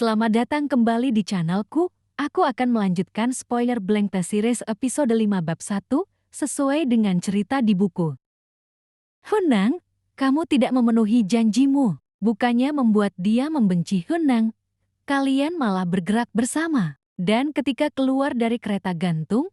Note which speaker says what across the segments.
Speaker 1: Selamat datang kembali di channelku. Aku akan melanjutkan spoiler blank test series episode 5 bab 1 sesuai dengan cerita di buku. Hunang, kamu tidak memenuhi janjimu. Bukannya membuat dia membenci Hunang. Kalian malah bergerak bersama. Dan ketika keluar dari kereta gantung,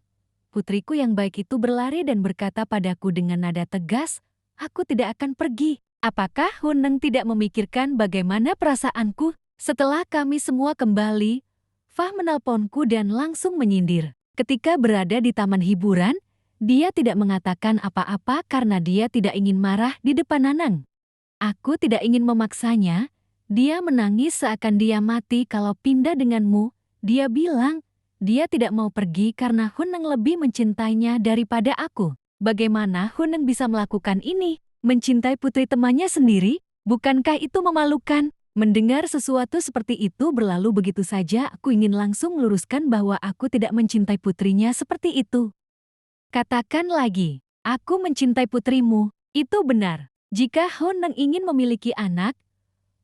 Speaker 1: putriku yang baik itu berlari dan berkata padaku dengan nada tegas, aku tidak akan pergi. Apakah Huneng tidak memikirkan bagaimana perasaanku? Setelah kami semua kembali, Fah menelponku dan langsung menyindir. Ketika berada di taman hiburan, dia tidak mengatakan apa-apa karena dia tidak ingin marah di depan Nanang. Aku tidak ingin memaksanya. Dia menangis seakan dia mati kalau pindah denganmu. Dia bilang, dia tidak mau pergi karena Huneng lebih mencintainya daripada aku. Bagaimana Huneng bisa melakukan ini? Mencintai putri temannya sendiri? Bukankah itu memalukan? Mendengar sesuatu seperti itu berlalu begitu saja, aku ingin langsung meluruskan bahwa aku tidak mencintai putrinya seperti itu. Katakan lagi, aku mencintai putrimu, itu benar. Jika Honeng ingin memiliki anak,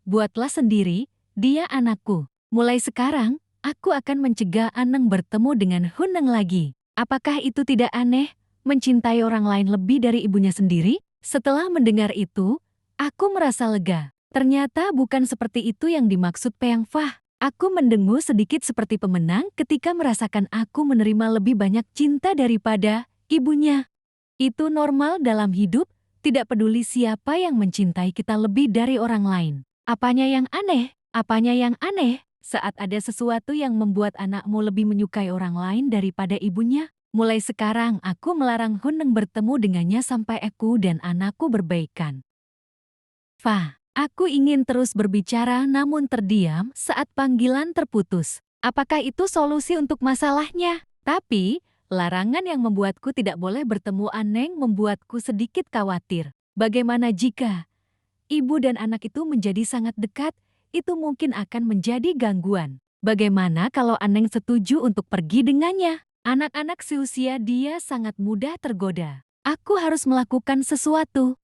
Speaker 1: buatlah sendiri, dia anakku. Mulai sekarang, aku akan mencegah Aneng bertemu dengan Honeng lagi. Apakah itu tidak aneh, mencintai orang lain lebih dari ibunya sendiri? Setelah mendengar itu, aku merasa lega. Ternyata bukan seperti itu yang dimaksud Peang Fah. Aku mendengu sedikit seperti pemenang ketika merasakan aku menerima lebih banyak cinta daripada ibunya. Itu normal dalam hidup, tidak peduli siapa yang mencintai kita lebih dari orang lain. Apanya yang aneh? Apanya yang aneh? Saat ada sesuatu yang membuat anakmu lebih menyukai orang lain daripada ibunya, mulai sekarang aku melarang Huneng bertemu dengannya sampai aku dan anakku berbaikan. Fah, Aku ingin terus berbicara namun terdiam saat panggilan terputus. Apakah itu solusi untuk masalahnya? Tapi, larangan yang membuatku tidak boleh bertemu Aneng membuatku sedikit khawatir. Bagaimana jika ibu dan anak itu menjadi sangat dekat, itu mungkin akan menjadi gangguan. Bagaimana kalau Aneng setuju untuk pergi dengannya? Anak-anak seusia dia sangat mudah tergoda. Aku harus melakukan sesuatu.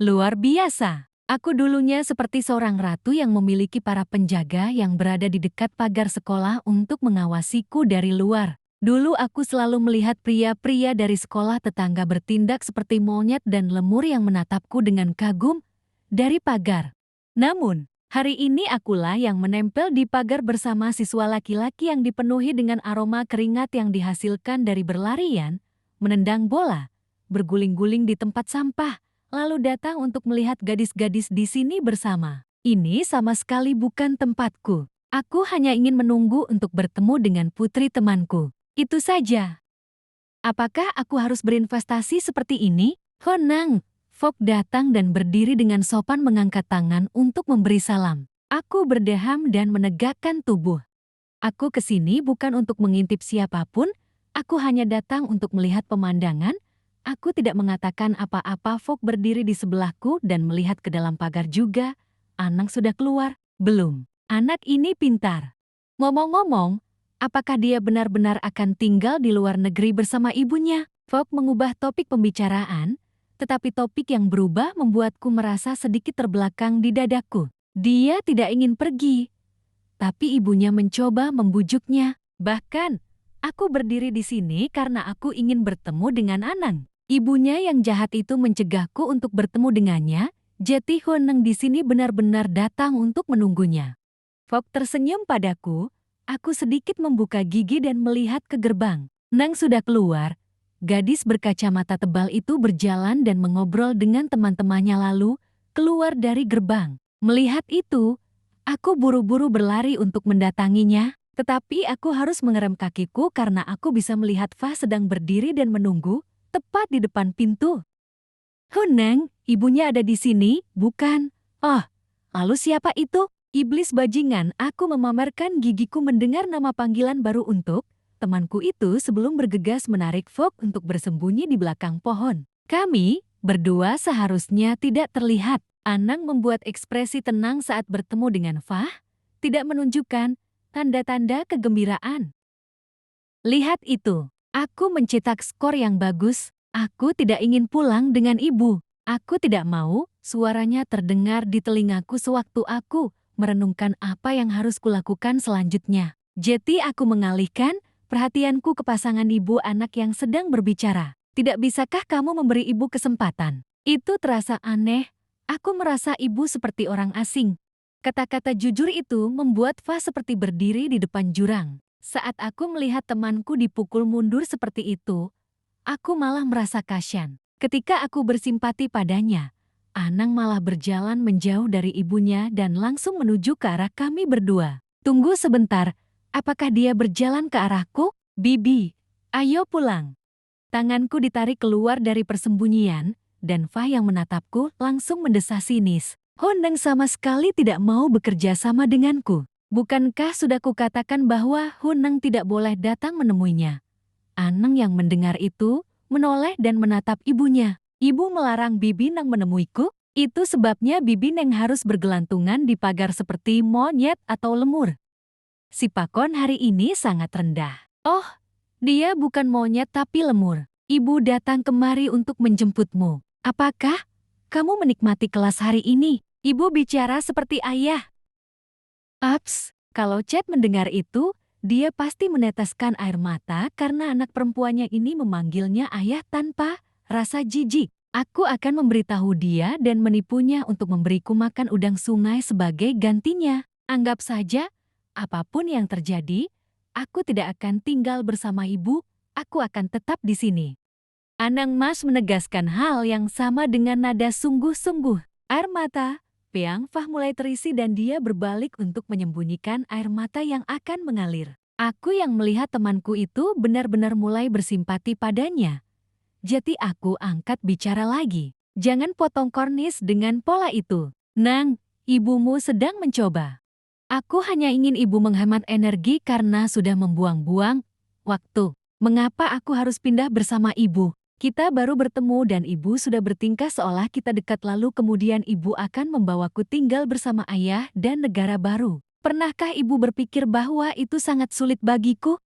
Speaker 1: Luar biasa. Aku dulunya seperti seorang ratu yang memiliki para penjaga yang berada di dekat pagar sekolah untuk mengawasiku dari luar. Dulu aku selalu melihat pria-pria dari sekolah tetangga bertindak seperti monyet dan lemur yang menatapku dengan kagum dari pagar. Namun, hari ini akulah yang menempel di pagar bersama siswa laki-laki yang dipenuhi dengan aroma keringat yang dihasilkan dari berlarian, menendang bola, berguling-guling di tempat sampah, lalu datang untuk melihat gadis-gadis di sini bersama. Ini sama sekali bukan tempatku. Aku hanya ingin menunggu untuk bertemu dengan putri temanku. Itu saja. Apakah aku harus berinvestasi seperti ini? Honang, Fok datang dan berdiri dengan sopan mengangkat tangan untuk memberi salam. Aku berdeham dan menegakkan tubuh. Aku ke sini bukan untuk mengintip siapa pun, aku hanya datang untuk melihat pemandangan, Aku tidak mengatakan apa-apa Fok berdiri di sebelahku dan melihat ke dalam pagar juga. Anang sudah keluar? Belum. Anak ini pintar. Ngomong-ngomong, apakah dia benar-benar akan tinggal di luar negeri bersama ibunya? Fok mengubah topik pembicaraan, tetapi topik yang berubah membuatku merasa sedikit terbelakang di dadaku. Dia tidak ingin pergi, tapi ibunya mencoba membujuknya. Bahkan, aku berdiri di sini karena aku ingin bertemu dengan Anang. Ibunya yang jahat itu mencegahku untuk bertemu dengannya, Jeti Honeng di sini benar-benar datang untuk menunggunya. Fok tersenyum padaku, aku sedikit membuka gigi dan melihat ke gerbang. Nang sudah keluar, gadis berkacamata tebal itu berjalan dan mengobrol dengan teman-temannya lalu keluar dari gerbang. Melihat itu, aku buru-buru berlari untuk mendatanginya, tetapi aku harus mengerem kakiku karena aku bisa melihat Fa sedang berdiri dan menunggu, tepat di depan pintu. Huneng, ibunya ada di sini, bukan? Oh, lalu siapa itu? Iblis bajingan, aku memamerkan gigiku mendengar nama panggilan baru untuk temanku itu sebelum bergegas menarik Fok untuk bersembunyi di belakang pohon. Kami, berdua seharusnya tidak terlihat. Anang membuat ekspresi tenang saat bertemu dengan Fah, tidak menunjukkan tanda-tanda kegembiraan. Lihat itu, Aku mencetak skor yang bagus. Aku tidak ingin pulang dengan ibu. Aku tidak mau suaranya terdengar di telingaku sewaktu aku merenungkan apa yang harus kulakukan selanjutnya. Jeti aku mengalihkan perhatianku ke pasangan ibu anak yang sedang berbicara. Tidak bisakah kamu memberi ibu kesempatan? Itu terasa aneh. Aku merasa ibu seperti orang asing. Kata-kata jujur itu membuat Fa seperti berdiri di depan jurang. Saat aku melihat temanku dipukul mundur seperti itu, aku malah merasa kasihan. Ketika aku bersimpati padanya, Anang malah berjalan menjauh dari ibunya dan langsung menuju ke arah kami berdua. Tunggu sebentar, apakah dia berjalan ke arahku? Bibi, ayo pulang. Tanganku ditarik keluar dari persembunyian, dan Fah yang menatapku langsung mendesah sinis. Honeng sama sekali tidak mau bekerja sama denganku. Bukankah sudah kukatakan bahwa Huneng tidak boleh datang menemuinya? Aneng yang mendengar itu, menoleh dan menatap ibunya. Ibu melarang Bibi Neng menemuiku, itu sebabnya Bibi Neng harus bergelantungan di pagar seperti monyet atau lemur. Si Pakon hari ini sangat rendah. Oh, dia bukan monyet tapi lemur. Ibu datang kemari untuk menjemputmu. Apakah kamu menikmati kelas hari ini? Ibu bicara seperti ayah. Ups, kalau Chet mendengar itu, dia pasti meneteskan air mata karena anak perempuannya ini memanggilnya ayah tanpa rasa jijik. Aku akan memberitahu dia dan menipunya untuk memberiku makan udang sungai sebagai gantinya. Anggap saja, apa pun yang terjadi, aku tidak akan tinggal bersama ibu, aku akan tetap di sini. Anang Mas menegaskan hal yang sama dengan nada sungguh-sungguh. Air mata, Peang Fah mulai terisi dan dia berbalik untuk menyembunyikan air mata yang akan mengalir. Aku yang melihat temanku itu benar-benar mulai bersimpati padanya. Jadi aku angkat bicara lagi. Jangan potong kornis dengan pola itu. Nang, ibumu sedang mencoba. Aku hanya ingin ibu menghemat energi karena sudah membuang-buang waktu. Mengapa aku harus pindah bersama ibu? Kita baru bertemu dan ibu sudah bertingkah seolah kita dekat lalu kemudian ibu akan membawaku tinggal bersama ayah dan negara baru. Pernahkah ibu berpikir bahwa itu sangat sulit bagiku?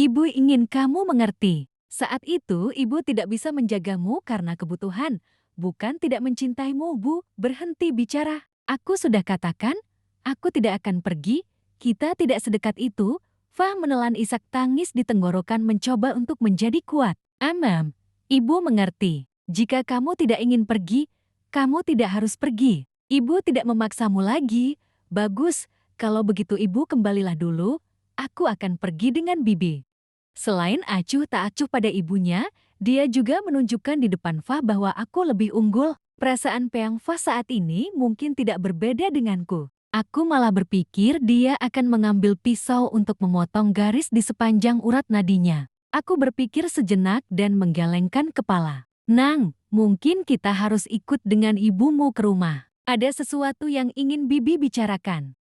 Speaker 1: Ibu ingin kamu mengerti. Saat itu, ibu tidak bisa menjagamu karena kebutuhan, bukan tidak mencintaimu, Bu. Berhenti bicara. Aku sudah katakan, aku tidak akan pergi, kita tidak sedekat itu. Fah menelan isak tangis di tenggorokan mencoba untuk menjadi kuat. Amam, ibu mengerti. Jika kamu tidak ingin pergi, kamu tidak harus pergi. Ibu tidak memaksamu lagi. Bagus, kalau begitu ibu kembalilah dulu, aku akan pergi dengan bibi. Selain acuh tak acuh pada ibunya, dia juga menunjukkan di depan Fa bahwa aku lebih unggul. Perasaan Peang Fa saat ini mungkin tidak berbeda denganku. Aku malah berpikir dia akan mengambil pisau untuk memotong garis di sepanjang urat nadinya. Aku berpikir sejenak dan menggelengkan kepala. Nang, mungkin kita harus ikut dengan ibumu ke rumah. Ada sesuatu yang ingin Bibi bicarakan.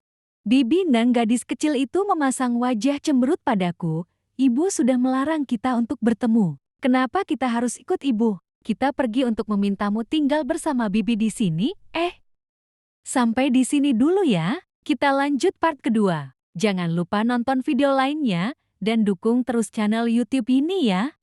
Speaker 1: Bibi Nang gadis kecil itu memasang wajah cemberut padaku Ibu sudah melarang kita untuk bertemu. Kenapa kita harus ikut ibu? Kita pergi untuk memintamu tinggal bersama bibi di sini, eh? Sampai di sini dulu ya. Kita lanjut part kedua. Jangan lupa nonton video lainnya dan dukung terus channel YouTube ini ya.